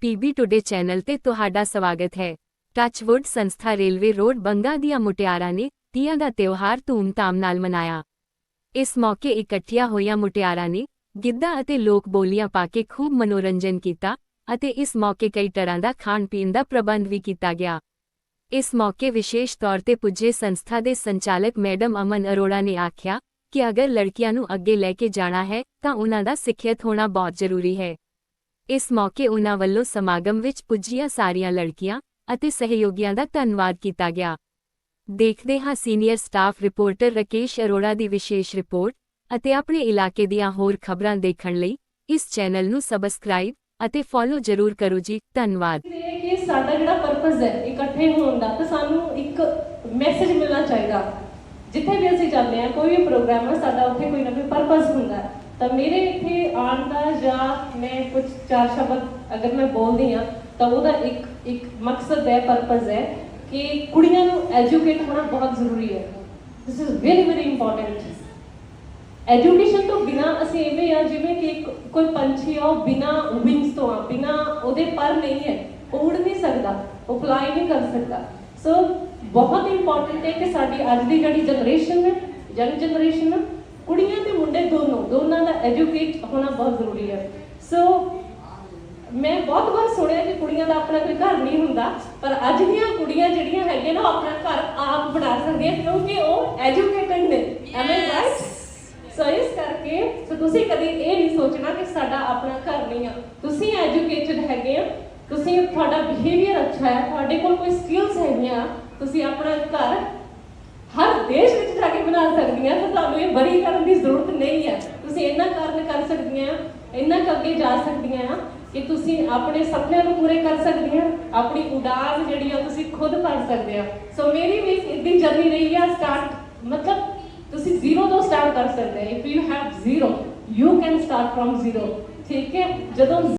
PB today channel ਤੇ ਤੁਹਾਡਾ ਸਵਾਗਤ ਹੈ। ਟੱਚਵੁੱਡ ਸੰਸਥਾ ਰੇਲਵੇ ਰੋਡ ਬੰਗਾ ਦੀਆਂ ਮੁਟਿਆਰਾਂ ਨੇ ਤੀਆਂ ਦਾ ਤਿਉਹਾਰ ਧੂਮਧਾਮ ਨਾਲ ਮਨਾਇਆ। ਇਸ ਮੌਕੇ ਇਕੱਠੀਆਂ ਹੋਈਆਂ ਮੁਟਿਆਰਾਂ ਨੇ ਗਿੱਧਾ ਅਤੇ ਲੋਕ ਬੋਲੀਆਂ ਪਾ ਕੇ ਖੂਬ ਮਨੋਰੰਜਨ ਕੀਤਾ ਅਤੇ ਇਸ ਮੌਕੇ ਕਈ ਤਰ੍ਹਾਂ ਦਾ ਖਾਣ ਪੀਣ ਦਾ ਪ੍ਰਬੰਧ ਵੀ ਕੀਤਾ ਗਿਆ। ਇਸ ਮੌਕੇ ਵਿਸ਼ੇਸ਼ ਤੌਰ ਤੇ ਪੁੱਜੇ ਸੰਸਥਾ ਦੇ ਸੰਚਾਲਕ ਮੈਡਮ ਅਮਨ ਅਰੋੜਾ ਨੇ ਆਖਿਆ ਕਿ ਅਗਰ ਲੜਕੀਆਂ ਨੂੰ ਅੱਗੇ ਲੈ ਕੇ ਜਾਣਾ ਹੈ ਤਾਂ ਉਹਨਾਂ ਦਾ ਸਿੱਖਿਅਤ ਹੋਣਾ ਬਹੁਤ ਜ਼ਰੂਰੀ ਹੈ। ਇਸ ਮੌਕੇ ਉਨ੍ਹਾਂ ਵੱਲੋਂ ਸਮਾਗਮ ਵਿੱਚ ਪੁੱਜੀਆਂ ਸਾਰੀਆਂ ਲੜਕੀਆਂ ਅਤੇ ਸਹਿਯੋਗੀਆਂ ਦਾ ਧੰਨਵਾਦ ਕੀਤਾ ਗਿਆ। ਦੇਖਦੇ ਹਾਂ senior staff reporter Rakesh Arora ਦੀ ਵਿਸ਼ੇਸ਼ ਰਿਪੋਰਟ ਅਤੇ ਆਪਣੇ ਇਲਾਕੇ ਦੀਆਂ ਹੋਰ ਖਬਰਾਂ ਦੇਖਣ ਲਈ ਇਸ ਚੈਨਲ ਨੂੰ ਸਬਸਕ੍ਰਾਈਬ ਅਤੇ ਫੋਲੋ ਜ਼ਰੂਰ ਕਰੋ ਜੀ, ਧੰਨਵਾਦ। ਇਹ ਕਿ ਸਾਡਾ ਜਿਹੜਾ ਪਰਪਸ ਹੈ ਇਕੱਠੇ ਹੋਣ ਦਾ, ਤਾਂ ਸਾਨੂੰ ਇੱਕ ਮੈਸੇਜ ਮਿਲਣਾ ਚਾਹੀਦਾ। ਜਿੱਥੇ ਵੀ ਅਸੀਂ ਜਾਂਦੇ ਹਾਂ, ਕੋਈ ਵੀ ਪ੍ਰੋਗਰਾਮ ਹੈ, ਸਾਡਾ ਉੱਥੇ ਕੋਈ ਨਾ ਕੋਈ ਪਰਪਸ ਹੁੰਦਾ ਹੈ। ਤਾਂ ਮੇਰੇ ਇੱਥੇ ਆਉਣ ਦਾ ਜਾਂ ਮੈਂ ਕੁਝ ਚਾਰ ਸ਼ਬਦ ਅਗਰ ਮੈਂ ਬੋਲਦੀ ਹਾਂ, ਤਾਂ ਉਹਦਾ ਇੱਕ ਇੱਕ ਮਕਸਦ ਹੈ ਪਰਪਸ ਹੈ ਕਿ ਕੁੜੀਆਂ ਨੂੰ ਐਜੂਕੇਟ ਹੋਣਾ ਬਹੁਤ ਜ਼ਰੂਰੀ ਹੈ। This is very very important education ਤੋਂ ਬਿਨਾ ਅਸੀਂ ਐਵੇਂ ਆ, ਜਿਵੇਂ ਕਿ ਕੋਈ ਪੰਛੀ ਆ, ਉਹ ਬਿਨਾ ਵਿੰਗਸ ਤੋਂ ਆ, ਬਿਨਾ ਉਹਦੇ ਪਰ ਨਹੀਂ ਹੈ। ਉਹ ਉੜ ਨਹੀਂ ਸਕਦਾ, ਉਹ ਫਲਾਈ ਨਹੀਂ ਕਰ ਸਕਦਾ। ਸੋ ਬਹੁਤ ਇੰਪੋਰਟੈਂਟ ਹੈ ਕਿ ਸਾਡੀ ਅੱਜ ਦੀ ਜਿਹੜੀ ਜਨਰੇਸ਼ਨ ਹੈ ਯੰਗ ਜਨਰੇਸ਼ਨ ਕੁੜੀਆਂ ਤੇ ਮੁੰਡੇ ਦੋਨੋਂ, ਦੋਨਾਂ ਐਜੂਕੇਟ ਹੋਣਾ ਬਹੁਤ ਜ਼ਰੂਰੀ ਹੈ। ਸੋ ਮੈਂ ਬਹੁਤ ਵਾਰ ਸੁਣਿਆ ਕਿ ਕੁੜੀਆਂ ਦਾ ਆਪਣਾ ਕੋਈ ਘਰ ਨਹੀਂ ਹੁੰਦਾ ਪਰ ਅੱਜ ਦੀਆਂ ਕੁੜੀਆਂ ਜਿਹੜੀਆਂ ਹੈਗੀਆਂ ਨਾ ਆਪਣਾ ਘਰ ਆਪ ਬਣਾ ਸਕਦੀਆਂ ਕਿਉਂਕਿ ਉਹ ਐਜੂਕੇਟਡ ਨੇ। ਐਮ ਆਈ ਰਾਈਟ ਸੋ ਇਸ ਕਰਕੇ ਸੋ ਤੁਸੀਂ ਕਦੇ ਇਹ ਨਹੀਂ ਸੋਚਣਾ ਕਿ ਸਾਡਾ ਆਪਣਾ ਘਰ ਨਹੀਂ ਆ। ਤੁਸੀਂ ਐਜੂਕੇਟਡ ਹੈਗੇ ਆ ਤੁਸੀਂ ਤੁਹਾਡਾ ਬਿਹੇਵੀਅਰ ਅੱਛਾ ਹੈ ਤੁਹਾਡੇ ਕੋਲ ਕੋਈ ਸਕਿੱਲਸ ਹੈਗੀਆਂ ਤੁਸੀਂ ਆਪਣਾ ਘਰ ਹਰ ਦੇਸ਼ ਵਿੱਚ ਜਾ ਕੇ ਬਣਾ ਸਕਦੀਆਂ ਤਾਂ ਤੁਹਾਨੂੰ ਇਹ ਬਰੀ ਕਰਨ ਦੀ ਜ਼ਰੂਰਤ ਨਹੀਂ ਹੈ। ਤੁਸੀਂ ਇੰਨਾ ਕਾਰਨ ਕਰ ਸਕਦੀਆਂ, ਇੰਨਾ ਕੁ ਅੱਗੇ ਜਾ ਸਕਦੀਆਂ ਆ ਕਿ ਤੁਸੀਂ ਆਪਣੇ ਸੁਪਨਿਆਂ ਨੂੰ ਪੂਰੇ ਕਰ ਸਕਦੀਆਂ, ਆਪਣੀ ਉਡਾਨ ਜਿਹੜੀ ਆ ਤੁਸੀਂ ਖੁਦ ਭਰ ਸਕਦੇ ਆ। ਸੋ ਮੇਰੀ ਵੀ ਇਦਾਂ ਜਰਨੀ ਰਹੀ ਆ ਸਟਾਰਟ ਮਤਲਬ ਤੁਸੀਂ ਜ਼ੀਰੋ ਤੋਂ ਸਟਾਰਟ ਕਰ ਸਕਦੇ if you have zero you can start from zero ਠੀਕ ਹੈ? ਜਦੋਂ